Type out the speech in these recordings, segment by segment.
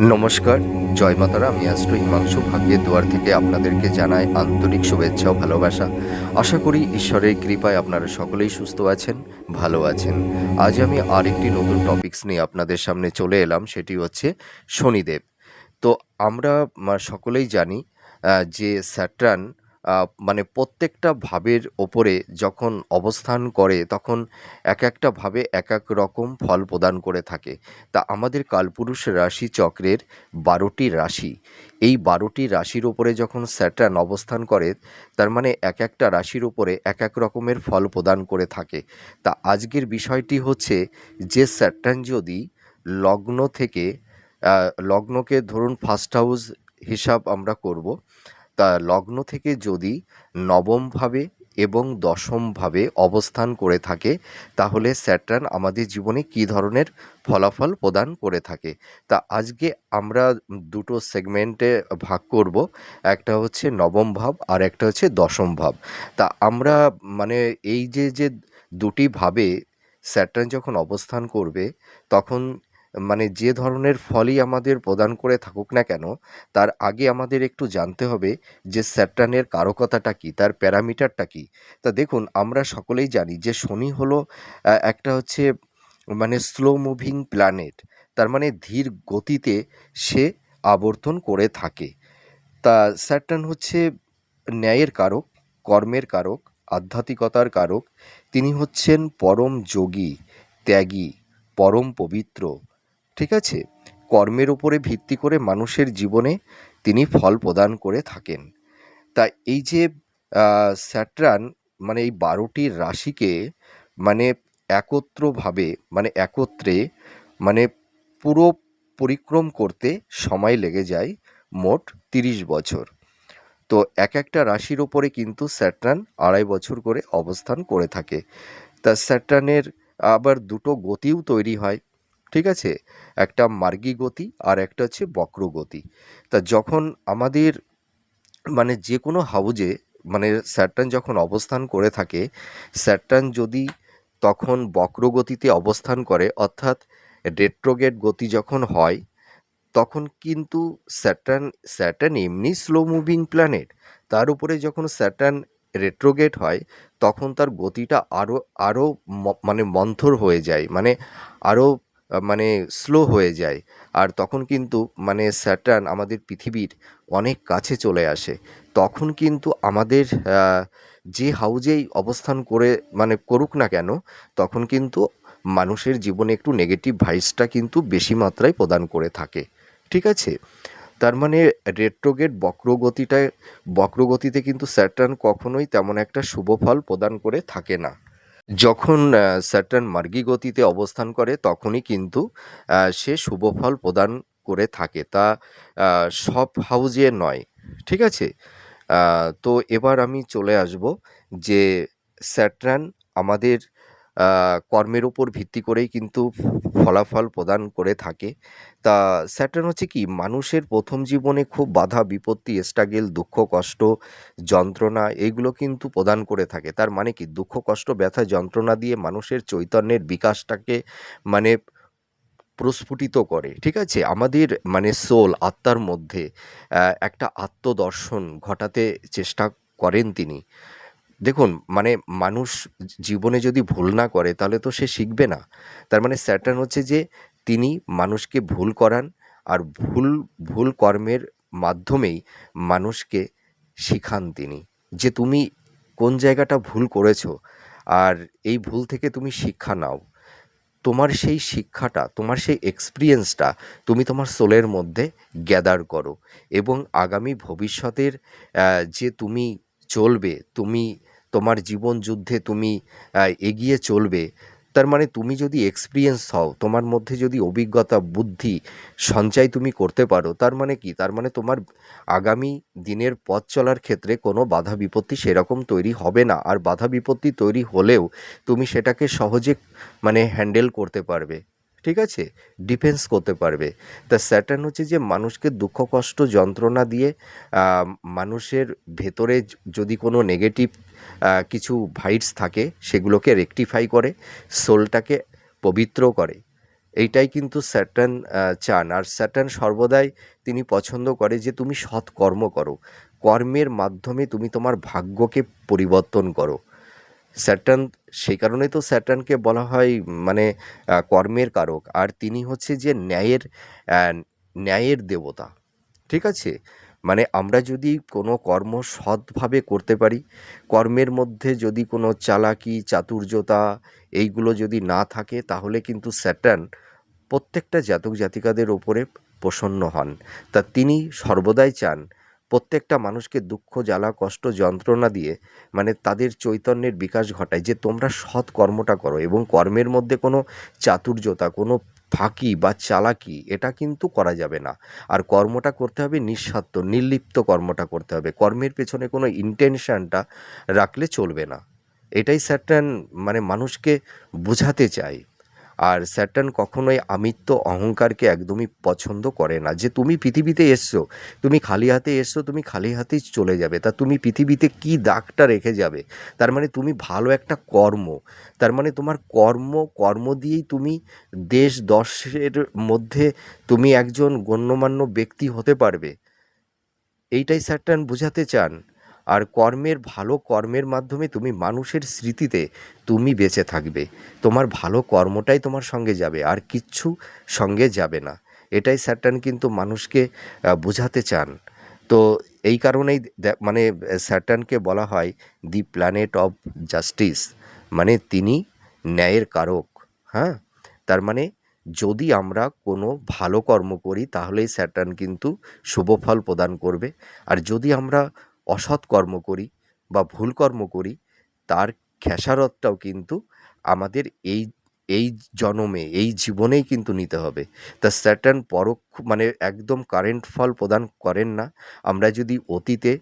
নমস্কার, জয় মাতারা, আমি অ্যাস্ট্রো হিমাংশু ভাগ্যের দুয়ার থেকে আপনাদেরকে জানাই আন্তরিক শুভেচ্ছা ও ভালোবাসা। আশা করি ঈশ্বরের কৃপায় আপনারা সকলেই সুস্থ আছেন, ভালো আছেন। আজ আমি আরেকটি নতুন টপিকস নিয়ে আপনাদের সামনে চলে এলাম, সেটি হচ্ছে শনিদেব। তো আমরা সকলেই জানি যে স্যাটার্ন মানে প্রত্যেকটা ভাবের ওপরে যখন অবস্থান করে, তখন এক একটা ভাবে এক এক রকম ফল প্রদান করে থাকে। তা আমাদের কালপুরুষ রাশি চক্রের বারোটি রাশি। এই বারোটি রাশির ওপরে যখন স্যাটার্ন অবস্থান করে, তার মানে এক একটা রাশির ওপরে এক এক রকমের ফল প্রদান করে থাকে। তা আজকের বিষয়টি হচ্ছে যে স্যাটার্ন যদি লগ্ন থেকে লগ্নকে ধরুন ফার্স্ট হাউস হিসাব আমরা করব তা লগ্ন থেকে যদি নবমভাবে এবং দশমভাবে অবস্থান করে থাকে, তাহলে স্যাটার্ন আমাদের জীবনে কী ধরনের ফলাফল প্রদান করে থাকে? তা আজকে আমরা দুটো সেগমেন্টে ভাগ করব, একটা হচ্ছে নবম ভাব আর একটা হচ্ছে দশম ভাব তা আমরা মানে এই যে যে দুটি ভাবে স্যাটার্ন যখন অবস্থান করবে, তখন মানে যে ধরনের ফলই আমাদের প্রদান করে থাকুক না কেন, তার আগে আমাদের একটু জানতে হবে যে স্যাটার্নের কারকতাটা কী, তার প্যারামিটারটা কী। তা দেখুন, আমরা সকলেই জানি যে শনি হলো একটা হচ্ছে মানে স্লো মুভিং প্ল্যানেট তার মানে ধীর গতিতে সে আবর্তন করে থাকে। তা স্যাটার্ন হচ্ছে ন্যায়ের কারক, কর্মের কারক, আধ্যাত্মিকতার কারক, তিনি হচ্ছেন পরম যোগী, ত্যাগী, পরম পবিত্র। ঠিক আছে? কর্মের উপরে ভিত্তি করে মানুষের জীবনে তিনি ফল প্রদান করে থাকেন। তা এই যে স্যাটরান মানে এই বারোটি রাশিকে মানে একত্রভাবে মানে একত্রে মানে পুরো পরিক্রম করতে সময় লেগে যায় মোট তিরিশ বছর। তো এক একটা রাশির ওপরে কিন্তু স্যাটরান আড়াই বছর করে অবস্থান করে থাকে। তা স্যাটরানের আবার দুটো গতিও তৈরি হয়। ঠিক আছে? একটা মার্গী গতি আর একটা হচ্ছে বক্র গতি। তা যখন আমাদের মানে যে কোনো হাউজে মানে স্যাটার্ন যখন অবস্থান করে থাকে, স্যাটার্ন যদি তখন বক্রগতিতে অবস্থান করে, অর্থাৎ রেট্রোগেট গতি যখন হয়, তখন কিন্তু স্যাটার্ন স্যাটার্ন এমনি স্লো মুভিং প্ল্যানেট তার উপরে যখন স্যাটার্ন রেট্রোগেট হয়, তখন তার গতিটা আরও আরও মানে মন্থর হয়ে যায়। মানে আরও মানে স্লো হয়ে যায়। আর তখন কিন্তু মানে স্যাটার্ন আমাদের পৃথিবীর অনেক কাছে চলে আসে। তখন কিন্তু আমাদের যে হাউজেই অবস্থান করে মানে করুক না কেন, তখন কিন্তু মানুষের জীবনে একটু নেগেটিভ ভাইসটা কিন্তু বেশি মাত্রায় প্রদান করে থাকে। ঠিক আছে? তার মানে রেট্রোগেট বক্রগতিটায়, বক্রগতিতে কিন্তু স্যাটার্ন কখনোই তেমন একটা শুভ ফল প্রদান করে থাকে না। যখন স্যাটার্ন মার্গী গতিতে অবস্থান করে, তখনই কিন্তু সে শুভ ফল প্রদান করে থাকে। তা সব হাউজে নয়, ঠিক আছে? তো এবার আমি চলে আসব যে স্যাটার্ন আমাদের কর্মের উপর ভিত্তি করেই কিন্তু ফলাফল প্রদান করে থাকে। তা স্যাটার্ন হচ্ছে কি, মানুষের প্রথম জীবনে খুব বাধা, বিপত্তি স্ট্রাগেল দুঃখ, কষ্ট, যন্ত্রণা এইগুলো কিন্তু প্রদান করে থাকে। তার মানে কি, দুঃখ, কষ্ট, ব্যথা, যন্ত্রণা দিয়ে মানুষের চৈতন্যের বিকাশটাকে মানে প্রস্ফুটিত করে, ঠিক আছে? আমাদের মানে সোল আত্মার মধ্যে একটা আত্মদর্শন ঘটাতে চেষ্টা করেন তিনি। দেখুন মানে মানুষ জীবনে যদি ভুল না করে, তাহলে তো সে শিখবে না। তার মানে স্যাটার্ন হচ্ছে যে, তিনি মানুষকে ভুল করান আর ভুল ভুল কর্মের মাধ্যমেই মানুষকে শিখান তিনি যে, তুমি কোন জায়গাটা ভুল করেছ আর এই ভুল থেকে তুমি শিক্ষা নাও। তোমার সেই শিক্ষাটা, তোমার সেই এক্সপিরিয়েন্সটা তুমি তোমার সোলের মধ্যে গ্যাদার করো এবং আগামী ভবিষ্যতের যে তুমি চলবে, তুমি তোমার জীবন যুদ্ধে তুমি এগিয়ে চলবে। তার মানে তুমি যদি এক্সপিরিয়েন্স হও, তোমার মধ্যে যদি অভিজ্ঞতা, বুদ্ধি, সঞ্চয় তুমি করতে পারো, তার মানে কি? তার মানে তোমার আগামী দিনের পথ চলার ক্ষেত্রে কোনো বাধা বিপত্তি সেরকম তৈরি হবে না। আর বাধা বিপত্তি তৈরি হলেও তুমি সেটাকে সহজে মানে হ্যান্ডেল করতে পারবে। ঠিক আছে? ডিফেন্স করতে পারবে। তা স্যাটার্ন হচ্ছে যে মানুষকে দুঃখ, কষ্ট, যন্ত্রণা দিয়ে মানুষের ভেতরে যদি কোনো নেগেটিভ কিছু ভাইটস থাকে, সেগুলোকে রেকটিফাই করে সোলটাকে পবিত্র করে। এইটাই কিন্তু স্যাটার্ন চান। আর স্যাটার্ন সর্বদাই তিনি পছন্দ করে যে তুমি সৎ কর্ম করো। কর্মের মাধ্যমে তুমি তোমার ভাগ্যকে পরিবর্তন করো। স্যাটার্ন সেই কারণেই তো স্যাটার্নকে বলা হয় মানে কর্মের কারক। আর তিনি হচ্ছে যে ন্যায়ের ন্যায়ের দেবতা। ঠিক আছে? মানে আমরা যদি কোনো কর্ম সৎভাবে করতে পারি, কর্মের মধ্যে যদি কোনো চালাকি, চাতুর্যতা এইগুলো যদি না থাকে, তাহলে কিন্তু স্যাটার্ন প্রত্যেকটা জাতক জাতিকাদের ওপরে প্রসন্ন হন। তা তিনি সর্বদাই চান প্রত্যেকটা মানুষকে দুঃখ, জ্বালা, কষ্ট, যন্ত্রণা দিয়ে মানে তাদের চৈতন্যের বিকাশ ঘটায় যে তোমরা সৎ কর্মটা করো এবং কর্মের মধ্যে কোনো চাতুর্যতা, কোনো ফাঁকি বা চালাকি, এটা কিন্তু করা যাবে না। আর কর্মটা করতে হবে নিঃস্বার্থ, নির্লিপ্ত কর্মটা করতে হবে। কর্মের পেছনে কোনো ইন্টেনশানটা রাখলে চলবে না। এটাই স্যাটার্ন মানে মানুষকে বোঝাতে চায় আর স্যাটার্ন কখনোই আমিত্ব অহংকারকে একদমই পছন্দ করে না। যে তুমি পৃথিবীতে এসছো, তুমি খালি হাতে এসছো, তুমি খালি হাতেই চলে যাবে। তা তুমি পৃথিবীতে কি দাগটা রেখে যাবে? তার মানে তুমি ভালো একটা কর্ম। তার মানে তোমার কর্ম কর্ম দিয়েই তুমি দেশ দশের মধ্যে তুমি একজন গণ্যমান্য ব্যক্তি হতে পারবে। এইটাই স্যাটার্ন বোঝাতে চান? আর কর্মের ভালো কর্মের মাধ্যমে তুমি মানুষের স্মৃতিতে তুমি বেঁচে থাকবে। তোমার ভালো কর্মটাই তোমার সঙ্গে যাবে, আর কিচ্ছু সঙ্গে যাবে না। এটাই স্যাটার্ন কিন্তু মানুষকে বোঝাতে চান। তো এই কারণেই মানে স্যাটার্নকে বলা হয় দি প্ল্যানেট অফ জাস্টিস। মানে তিনি ন্যায়ের কারক হ্যাঁ? তার মানে যদি আমরা কোনো ভালো কর্ম করি, তাহলেই স্যাটার্ন কিন্তু শুভ ফল প্রদান করবে। আর যদি আমরা অসৎ কর্ম করি বা ভুল কর্ম করি, তার খেসারতটাও কিন্তু আমাদের এই এই জনমে, এই জীবনেই কিন্তু নিতে হবে। তা স্যাটার্ন পরোক্ষ মানে একদম কারেন্ট ফল প্রদান করেন না। আমরা যদি অতীতে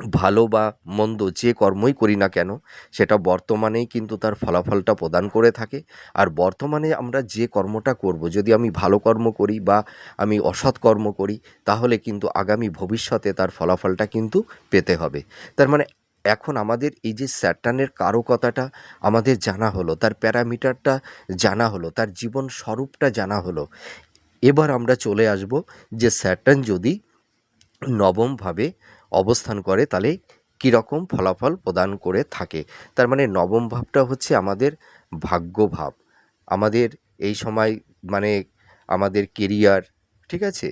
ভালো বা মন্দ যে কর্মই করি না কেন, সেটা বর্তমানেই কিন্তু তার ফলাফলটা প্রদান করে থাকে। আর বর্তমানে আমরা যে কর্মটা করব, যদি আমি ভালো কর্ম করি বা আমি অসৎ কর্ম করি, তাহলে কিন্তু আগামী ভবিষ্যতে তার ফলাফলটা কিন্তু পেতে হবে। তার মানে এখন আমাদের এই যে স্যাটার্নের কারকতাটা আমাদের জানা হলো, তার প্যারামিটারটা জানা হলো, তার জীবন স্বরূপটা জানা হলো, এবার আমরা চলে আসব যে স্যাটার্ন যদি নবমভাবে অবস্থান করে, তাহলে কীরকম ফলাফল প্রদান করে থাকে? তার মানে নবম ভাবটা হচ্ছে আমাদের ভাগ্য ভাব আমাদের এই সময় মানে আমাদের কেরিয়ার ঠিক আছে?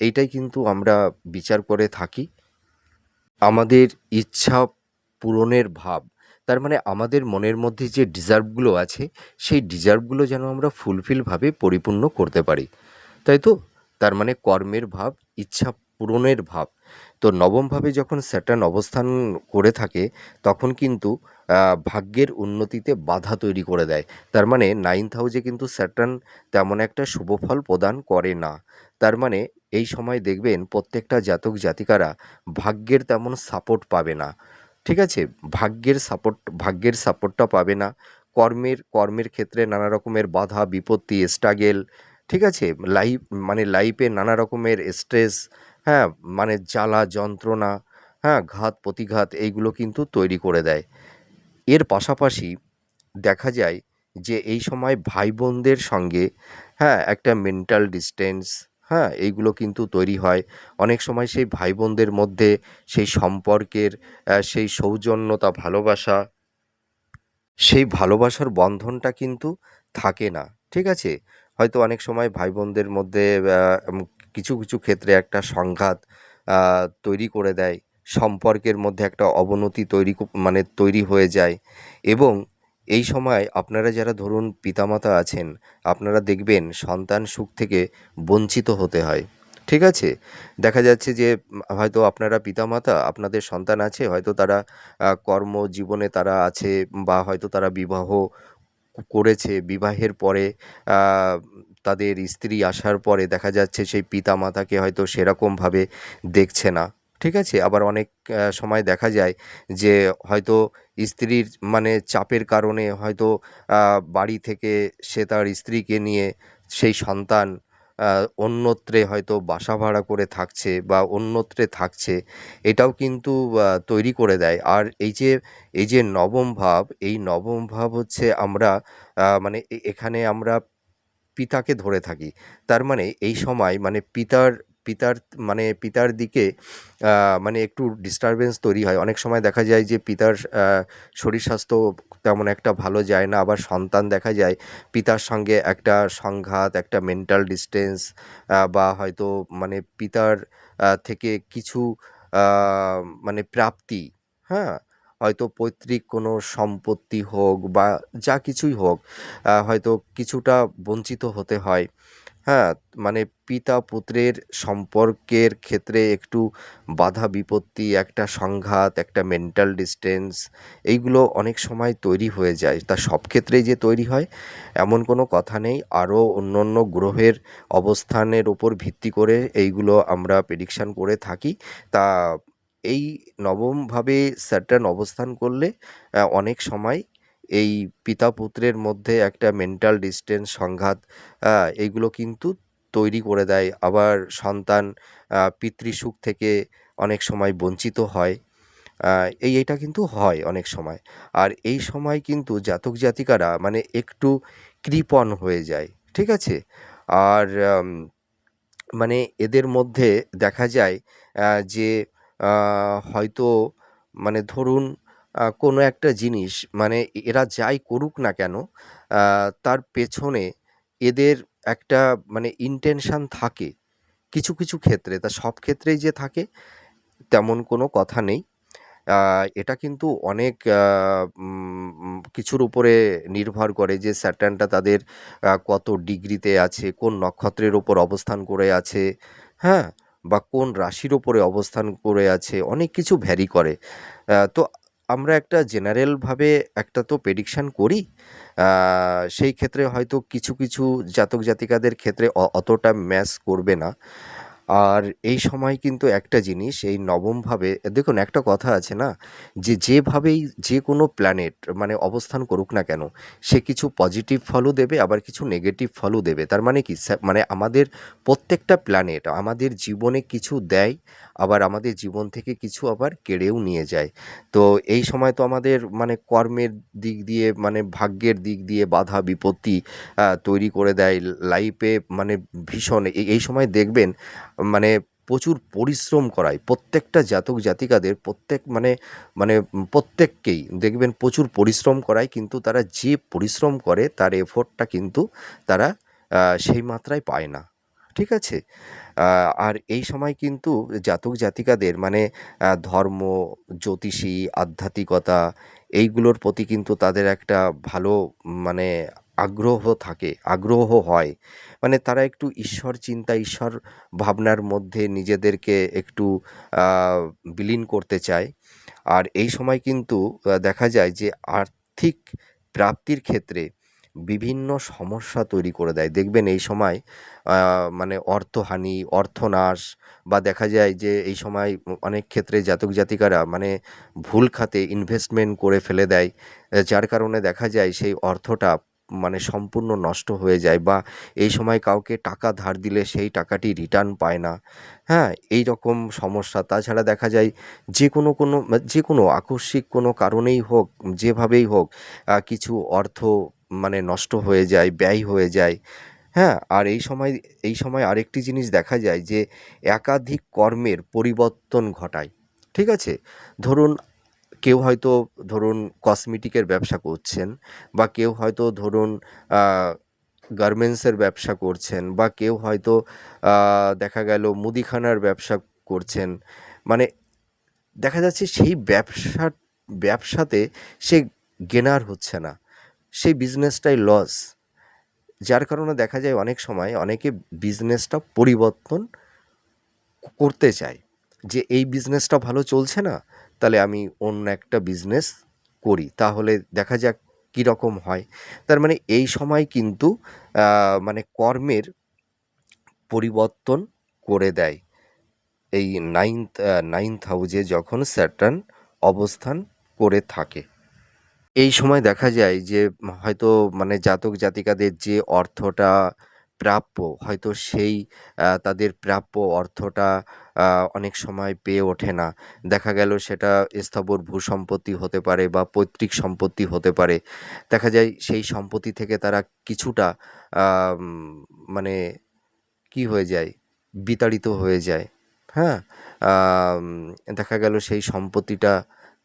এইটাই কিন্তু আমরা বিচার করে থাকি। আমাদের ইচ্ছা পূরণের ভাব, তার মানে আমাদের মনের মধ্যে যে ডিজার্ভগুলো আছে, সেই ডিজার্ভগুলো যেন আমরা ফুলফিলভাবে পরিপূর্ণ করতে পারি। তাই তো? তার মানে কর্মের ভাব, ইচ্ছা পূরণের ভাব। তো নবমভাবে যখন স্যাটার্ন অবস্থান করে থাকে, তখন কিন্তু ভাগ্যের উন্নতিতে বাধা তৈরি করে দেয়। তার মানে নাইন্থ হাউসে কিন্তু স্যাটার্ন তেমন একটা শুভফল প্রদান করে না। তার মানে এই সময় দেখবেন প্রত্যেকটা জাতক জাতিকারা ভাগ্যের তেমন সাপোর্ট পাবে না। ঠিক আছে? ভাগ্যের সাপোর্ট ভাগ্যের সাপোর্টটা পাবে না। কর্মের কর্মের ক্ষেত্রে নানা রকমের বাধা, বিপত্তি স্ট্রাগেল ঠিক আছে? লাইফ মানে লাইফে নানা রকমের স্ট্রেস হ্যাঁ মানে জ্বালা, যন্ত্রণা হ্যাঁ ঘাত, প্রতিঘাত এইগুলো কিন্তু তৈরি করে দেয়। এর পাশাপাশি দেখা যায় যে এই সময় ভাই বোনদের সঙ্গে হ্যাঁ একটা মেন্টাল ডিস্টেন্স হ্যাঁ এইগুলো কিন্তু তৈরি হয়। অনেক সময় সেই ভাই বোনদের মধ্যে সেই সম্পর্কের সেই সৌজন্যতা, ভালোবাসা, সেই ভালোবাসার বন্ধনটা কিন্তু থাকে না, ঠিক আছে? হয়তো অনেক সময় ভাই বোনদের মধ্যে কিছু কিছু ক্ষেত্রে একটা সংঘাত তৈরি করে দেয়। সম্পর্কের মধ্যে একটা অবনতি তৈরি মানে তৈরি হয়ে যায়। এবং এই সময় আপনারা যারা ধরুন পিতামাতা আছেন, আপনারা দেখবেন সন্তান সুখ থেকে বঞ্চিত হতে হয়। ঠিক আছে? দেখা যাচ্ছে যে, হয়তো আপনারা পিতামাতা, আপনাদের সন্তান আছে, হয়তো তারা কর্মজীবনে তারা আছে বা হয়তো তারা বিবাহ করেছে, বিবাহের পরে তাদের স্ত্রী আসার পরে দেখা যাচ্ছে সেই পিতা মাতাকে হয়তো সেরকমভাবে দেখছে না। ঠিক আছে? আবার অনেক সময় দেখা যায় যে হয়তো স্ত্রীর মানে চাপের কারণে হয়তো বাড়ি থেকে সে তার স্ত্রীকে নিয়ে সেই সন্তান অন্যত্রে হয়তো বাসা ভাড়া করে থাকছে বা অন্যত্রে থাকছে, এটাও কিন্তু তৈরি করে দেয়। আর এই যে এই যে নবম ভাব, এই নবম ভাব হচ্ছে আমরা মানে এখানে আমরা পিতাকে ধরে থাকি। তার মানে এই সময় মানে পিতার পিতার মানে পিতার দিকে মানে একটু ডিস্টারবেন্স তৈরি হয়। অনেক সময় দেখা যায় যে পিতার শরীর স্বাস্থ্য তেমন একটা ভালো যায় না। আবার সন্তান দেখা যায় পিতার সঙ্গে একটা সংঘাত একটা মেন্টাল ডিস্টেন্স বা হয়তো মানে পিতার থেকে কিছু মানে প্রাপ্তি হ্যাঁ? হয়তো পৈতৃক কোনো সম্পত্তি হোক বা যা কিছুই হোক হয়তো কিছুটা বঞ্চিত হতে হয়। হ্যাঁ মানে পিতা পুত্রের সম্পর্কের ক্ষেত্রে একটু বাধা বিপত্তি, একটা সংঘাত, একটা মেন্টাল ডিস্টেন্স এইগুলো অনেক সময় তৈরি হয়ে যায়। তা সব ক্ষেত্রেই যে তৈরি হয়, এমন কোনো কথা নেই। আরও অন্য অন্য গ্রহের অবস্থানের ওপর ভিত্তি করে এইগুলো আমরা প্রেডিকশান করে থাকি। তা এই নবমভাবে স্যাটার্ন অবস্থান করলে অনেক সময় এই পিতা পুত্রের মধ্যে একটা মেন্টাল ডিস্টেন্স সংঘাত এইগুলো কিন্তু তৈরি করে দেয়। আবার সন্তান পিতৃসুখ থেকে অনেক সময় বঞ্চিত হয়। এই এটা কিন্তু হয় অনেক সময়। আর এই সময় কিন্তু জাতক জাতিকারা মানে একটু কৃপণ হয়ে যায়, ঠিক আছে? আর মানে এদের মধ্যে দেখা যায় যে হয়তো মানে ধরুন কোনো একটা জিনিস মানে এরা যাই করুক না কেন তার পেছনে এদের একটা মানে ইন্টেনশন থাকে কিছু কিছু ক্ষেত্রে। তা সব ক্ষেত্রেই যে থাকে, তেমন কোনো কথা নেই। এটা কিন্তু অনেক কিছুর উপরে নির্ভর করে যে স্যাটার্নটা তাদের কত ডিগ্রিতে আছে, কোন নক্ষত্রের ওপর অবস্থান করে আছে হ্যাঁ? বা কোন রাশির ওপরে অবস্থান করে আছে, অনেক কিছু ভ্যারি করে। তো আমরা একটা জেনারেলভাবে একটা তো প্রেডিকশান করি। সেই ক্ষেত্রে হয়তো কিছু কিছু জাতক জাতিকাদের ক্ষেত্রে অতটা ম্যাচ করবে না। আর এই সময় কিন্তু একটা জিনিস, এই নবমভাবে দেখুন একটা কথা আছে না, যে যেভাবেই যে কোনো প্ল্যানেট মানে অবস্থান করুক না কেন, সে কিছু পজিটিভ ফলও দেবে, আবার কিছু নেগেটিভ ফলও দেবে। তার মানে কি? মানে আমাদের প্রত্যেকটা প্ল্যানেট আমাদের জীবনে কিছু দেয়, আবার আমাদের জীবন থেকে কিছু আবার কেড়েও নিয়ে যায়। তো এই সময় তো আমাদের মানে কর্মের দিক দিয়ে মানে ভাগ্যের দিক দিয়ে বাধা, বিপত্তি তৈরি করে দেয়। লাইফে মানে ভীষণ এই সময় দেখবেন মানে প্রচুর পরিশ্রম করায়। প্রত্যেকটা জাতক জাতিকাদের প্রত্যেক মানে মানে প্রত্যেককেই দেখবেন প্রচুর পরিশ্রম করায়, কিন্তু তারা যে পরিশ্রম করে তার এফোর্টটা কিন্তু তারা সেই মাত্রায় পায় না। ঠিক আছে? আর এই সময় কিন্তু জাতক জাতিকাদের মানে ধর্ম, জ্যোতিষী, আধ্যাত্মিকতা এইগুলোর প্রতি কিন্তু তাদের একটা ভালো মানে আগ্রহ থাকে, আগ্রহ হয়। মানে তারা একটু ঈশ্বর চিন্তা, ঈশ্বর ভাবনার মধ্যে নিজেদেরকে একটু বিলীন করতে চায়। আর এই সময় কিন্তু দেখা যায় যে আর্থিক প্রাপ্তির ক্ষেত্রে বিভিন্ন সমস্যা তৈরি করে দেয়। দেখবেন এই সময় মানে অর্থহানি, অর্থনাশ বা দেখা যায় যে এই সময় অনেক ক্ষেত্রে জাতক জাতিকারা মানে ভুল খাতে ইনভেস্টমেন্ট করে ফেলে দেয়। যার কারণে দেখা যায় সেই অর্থটা মানে সম্পূর্ণ নষ্ট হয়ে যায় বা এই সময় কাউকে টাকা ধার দিলে সেই টাকাটি রিটার্ন পায় না। হ্যাঁ এই রকম সমস্যা। তাছাড়া দেখা যায় যে কোনো কোনো, যে কোনো আকস্মিক কোনো কারণেই হোক, যেভাবেই হোক কিছু অর্থ মানে নষ্ট হয়ে যায়, ব্যয় হয়ে যায়। হ্যাঁ আর এই সময় এই সময় আরেকটি জিনিস দেখা যায় যে একাধিক কর্মের পরিবর্তন ঘটায়। ঠিক আছে? ধরুন কেউ হয়তো ধরুন কসমেটিকের ব্যবসা করছেন বা কেউ হয়তো ধরুন গার্মেন্টসের ব্যবসা করছেন বা কেউ হয়তো দেখা গেল মুদিখানার ব্যবসা করছেন। মানে দেখা যাচ্ছে সেই ব্যবসা, ব্যবসাতে সে গেনার হচ্ছে না। সেই বিজনেসটাই লস যার কারণে দেখা যায় অনেক সময় অনেকে বিজনেসটা পরিবর্তন করতে চায় যে এই বিজনেসটা ভালো চলছে না। তাহলে আমি অন্য একটা বিজনেস করি। তাহলে দেখা যাক কীরকম হয়। তার মানে এই সময় কিন্তু মানে কর্মের পরিবর্তন করে দেয়। এই নাইনথ নাইনথ হাউজে যখন স্যাটার্ন অবস্থান করে থাকে। এই সময় দেখা যায় যে, হয়তো মানে জাতক জাতিকাদের যে অর্থটা প্রাপ্য। হয়তো সেই তাদের প্রাপ্য অর্থটা অনেক সময় পেয়ে ওঠে না। দেখা গেল সেটা স্থাবর ভূসম্পত্তি হতে পারে বা পৈতৃক সম্পত্তি হতে পারে। দেখা যায় সেই সম্পত্তি থেকে তারা কিছুটা মানে কি হয়ে যায়? বিতাড়িত হয়ে যায়। হ্যাঁ? দেখা গেল সেই সম্পত্তিটা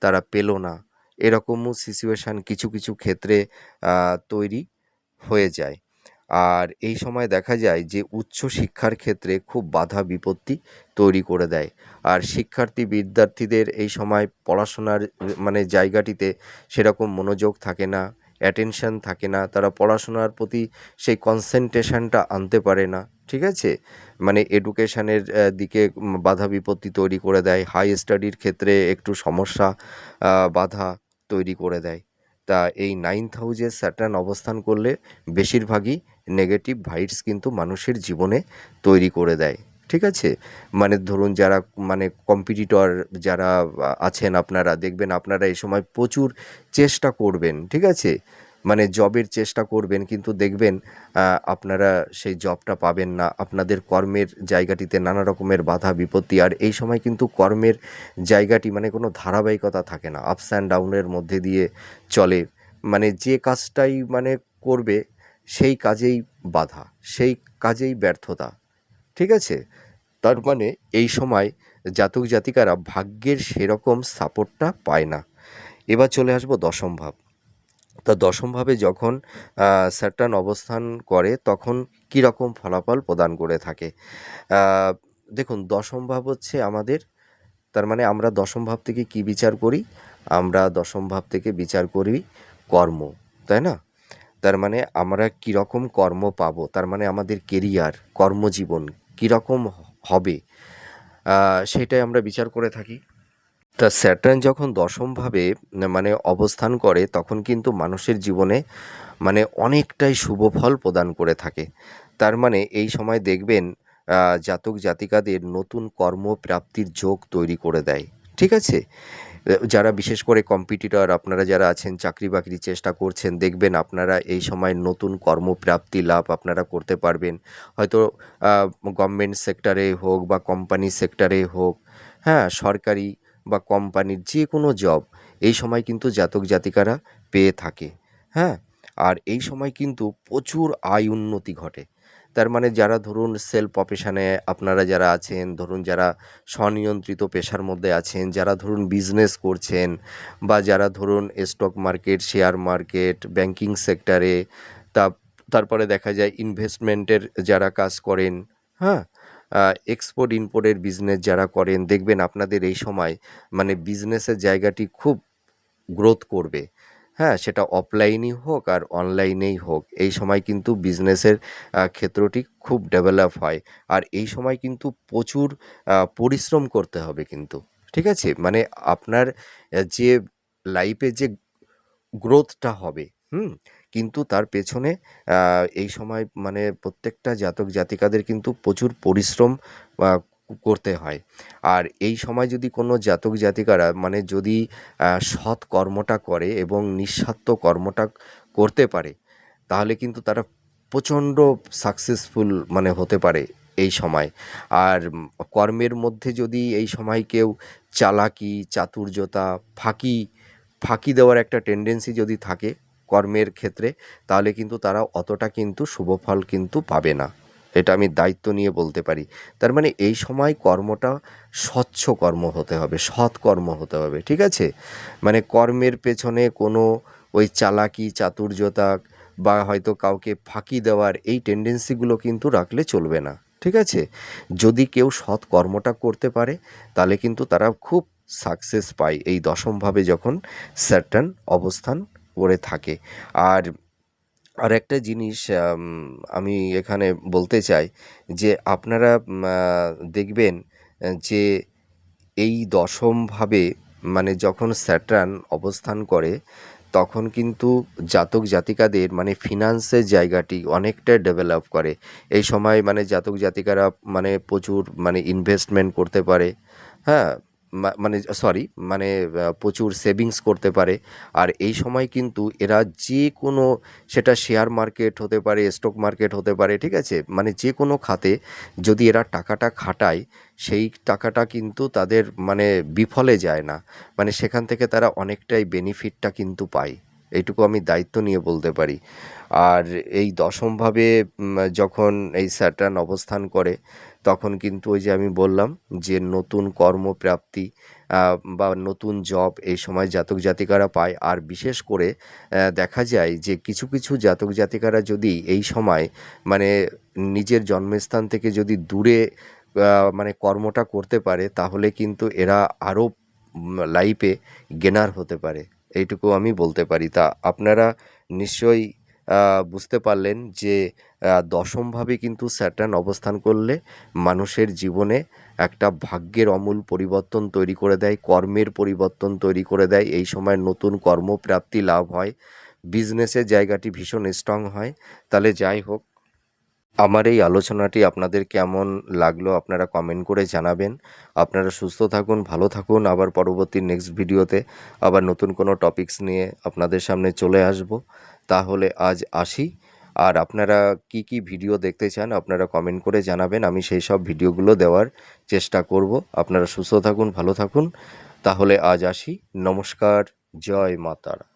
তারা পেল না। এরকমও সিচুয়েশান কিছু কিছু ক্ষেত্রে তৈরি হয়ে যায়। আর এই সময় দেখা যায় যে উচ্চ শিক্ষার ক্ষেত্রে খুব বাধা বিপত্তি তৈরি করে দেয়। আর শিক্ষার্থী বিদ্যার্থীদের এই সময় পড়াশোনার মানে জায়গাটিতে সেরকম মনোযোগ থাকে না অ্যাটেনশন থাকে না, তারা পড়াশোনার প্রতি সেই কনসেন্ট্রেশনটা আনতে পারে না, ঠিক আছে? মানে এডুকেশানের দিকে বাধা বিপত্তি তৈরি করে দেয় হাই স্টাডির ক্ষেত্রে একটু সমস্যা বাধা তৈরি করে দেয়। তা এই নাইন্থ হাউজে স্যাটার্ন অবস্থান করলে বেশিরভাগই নেগেটিভ ভাইবস কিন্তু মানুষের জীবনে তৈরি করে দেয়, ঠিক আছে? মানে ধরুন যারা মানে কম্পিটিটর যারা আছেন আপনারা, দেখবেন আপনারা এই সময় প্রচুর চেষ্টা করবেন, ঠিক আছে? মানে জবের চেষ্টা করবেন, কিন্তু দেখবেন আপনারা সেই জবটা পাবেন না, আপনাদের কর্মের জায়গাটিতে নানা রকমের বাধা, বিপত্তি, আর এই সময় কিন্তু কর্মের জায়গাটি মানে কোনো ধারাবাহিকতা থাকে না আপস অ্যান্ড ডাউনের মধ্যে দিয়ে চলে। মানে যে কাজটাই মানে করবে সেই কাজেই বাধা, সেই কাজেই ব্যর্থতা, ঠিক আছে? তার মানে এই সময় জাতক জাতিকারা ভাগ্যের সেরকম সাপোর্টটা পায় না। এবার চলে আসব দশম ভাব। তা দশমভাবে যখন স্যাটার্ন অবস্থান করে তখন কী রকম ফলাফল প্রদান করে থাকে? দেখুন, দশম ভাব হচ্ছে আমাদের, তার মানে আমরা দশম ভাব থেকে কি বিচার করি? আমরা দশম ভাব থেকে বিচার করি কর্ম, তাই না? তার মানে আমরা কীরকম কর্ম পাবো? তার মানে আমাদের কেরিয়ার কর্মজীবন কীরকম হবে? সেটাই আমরা বিচার করে থাকি। তা স্যাটার্ন যখন দশমভাবে মানে অবস্থান করে, তখন কিন্তু মানুষের জীবনে মানে অনেকটাই শুভ ফল প্রদান করে থাকে। তার মানে এই সময় দেখবেন জাতক জাতিকাদের নতুন কর্মপ্রাপ্তির যোগ তৈরি করে দেয়। ঠিক আছে? যারা বিশেষ করে কম্পিটিটর আপনারা যারা আছেন, চাকরি বাকরি চেষ্টা করছেন, দেখবেন আপনারা এই সময় নতুন কর্মপ্রাপ্তি লাভ আপনারা করতে পারবেন। হয়তো গভর্নমেন্ট সেক্টরে হোক বা কোম্পানি সেক্টরে হোক হ্যাঁ সরকারি বা কোম্পানির যে কোনো জব এই সময় কিন্তু জাতক জাতিকারা পেয়ে থাকে হ্যাঁ? আর এই সময় কিন্তু প্রচুর আয় উন্নতি ঘটে। তার মানে যারা ধরুন সেলফ প্রফেশনে আপনারা যারা আছেন, ধরুন যারা স্বনিয়ন্ত্রিত পেশার মধ্যে আছেন, যারা ধরুন বিজনেস করছেন বা যারা ধরুন stock market share market banking সেক্টরে তা, তারপরে দেখা যায় ইনভেস্টমেন্টের যারা কাজ করেন হ্যাঁ? এক্সপোর্ট ইম্পোর্টের বিজনেস যারা করেন, দেখবেন আপনাদের এই সময় মানে বিজনেসের জায়গাটি খুব গ্রোথ করবে। হ্যাঁ সেটা অফলাইনই হোক আর অনলাইনেই হোক, এই সময় কিন্তু বিজনেসের ক্ষেত্রটি খুব ডেভেলপ হয়। আর এই সময় কিন্তু প্রচুর পরিশ্রম করতে হবে কিন্তু, ঠিক আছে? মানে আপনার যে লাইফে যে গ্রোথটা হবে, হুম? কিন্তু তার পেছনে এই সময় মানে প্রত্যেকটা জাতক জাতিকাদের কিন্তু প্রচুর পরিশ্রম করতে হয়। আর এই সময় যদি কোনো জাতক জাতিকারা মানে যদি সৎ কর্মটা করে এবং নিঃস্বার্থ কর্মটা করতে পারে, তাহলে কিন্তু তারা প্রচণ্ড সাকসেসফুল মানে হতে পারে এই সময়। আর কর্মের মধ্যে যদি এই সময় কেউ চালাকি, চাতুর্যতা, ফাঁকি ফাঁকি দেওয়ার একটা টেন্ডেন্সি যদি থাকে কর্মের ক্ষেত্রে, তাহলে কিন্তু তারা অতটা কিন্তু শুভ ফল কিন্তু পাবে না। এটা আমি দায়িত্ব নিয়ে বলতে পারি। তার মানে এই সময় কর্মটা স্বচ্ছ কর্ম হতে হবে, সৎ কর্ম হতে হবে, ঠিক আছে? মানে কর্মের পেছনে কোনো ওই চালাকি, চাতুর্যতা বা হয়তো কাউকে ফাঁকি দেওয়ার এই টেন্ডেন্সিগুলো কিন্তু রাখলে চলবে না, ঠিক আছে? যদি কেউ সৎ কর্মটা করতে পারে, তাহলে কিন্তু তারা খুব সাকসেস পায় এই দশমভাবে যখন স্যাটার্ন অবস্থান করে থাকে। আর আর একটা জিনিস, আমি এখানে বলতে চাই যে আপনারা দেখবেন যে এই দশমভাবে মানে যখন স্যাটার্ন অবস্থান করে, তখন কিন্তু জাতক জাতিকাদের মানে ফিনান্সের জায়গাটি অনেকটা ডেভেলপ করে। এই সময় মানে জাতক জাতিকারা মানে প্রচুর মানে ইনভেস্টমেন্ট করতে পারে হ্যাঁ? মানে সরি মানে প্রচুর সেভিংস করতে পারে। আর এই সময় কিন্তু এরা যে কোনো সেটা শেয়ার মার্কেট হতে পারে স্টক মার্কেট হতে পারে, ঠিক আছে? মানে যে কোনো খাতে যদি এরা টাকাটা খাটায়, সেই টাকাটা কিন্তু তাদের মানে বিফলে যায় না। মানে সেখান থেকে তারা অনেকটাই বেনিফিটটা কিন্তু পায়। এইটুকু আমি দায়িত্ব নিয়ে বলতে পারি। আর এই দশমভাবে যখন এই স্যাটার্ন অবস্থান করে তখন কিন্তু ওই যে আমি বললাম যে নতুন কর্মপ্রাপ্তি বা নতুন জব এই সময় জাতক জাতিকারা পায়। আর বিশেষ করে দেখা যায় যে কিছু কিছু জাতক জাতিকারা যদি এই সময় মানে নিজের জন্মস্থান থেকে যদি দূরে মানে কর্মটা করতে পারে, তাহলে কিন্তু এরা আরও লাইফে গেনার হতে পারে। এইটুকু আমি বলতে পারি। তা আপনারা নিশ্চয়ই বুঝতে পারলেন যে দশমভাবে কিন্তু স্যাটার্ন অবস্থান করলে মানুষের জীবনে একটা ভাগ্যের অমূল পরিবর্তন তৈরি করে দেয়, কর্মের পরিবর্তন তৈরি করে দেয়। এই সময় নতুন কর্মপ্রাপ্তি লাভ হয় বিজনেসের জায়গাটি ভীষণ স্ট্রং হয়। তাহলে যাই হোক, আমার এই আলোচনাটি আপনাদের কেমন লাগল আপনারা কমেন্ট করে জানাবেন। আপনারা সুস্থ থাকুন, ভালো থাকুন। আবার পরবর্তী নেক্সট ভিডিওতে আবার নতুন কোনো টপিকস নিয়ে আপনাদের সামনে চলে আসব। তাহলে আজ আসি। আর আপনারা কি কি ভিডিও দেখতে চান, আপনারা কমেন্ট করে জানাবেন, আমি সেই সব ভিডিওগুলো দেওয়ার চেষ্টা করব। আপনারা সুস্থ থাকুন, ভালো থাকুন। তাহলে আজ আসি। নমস্কার, জয় মাতারা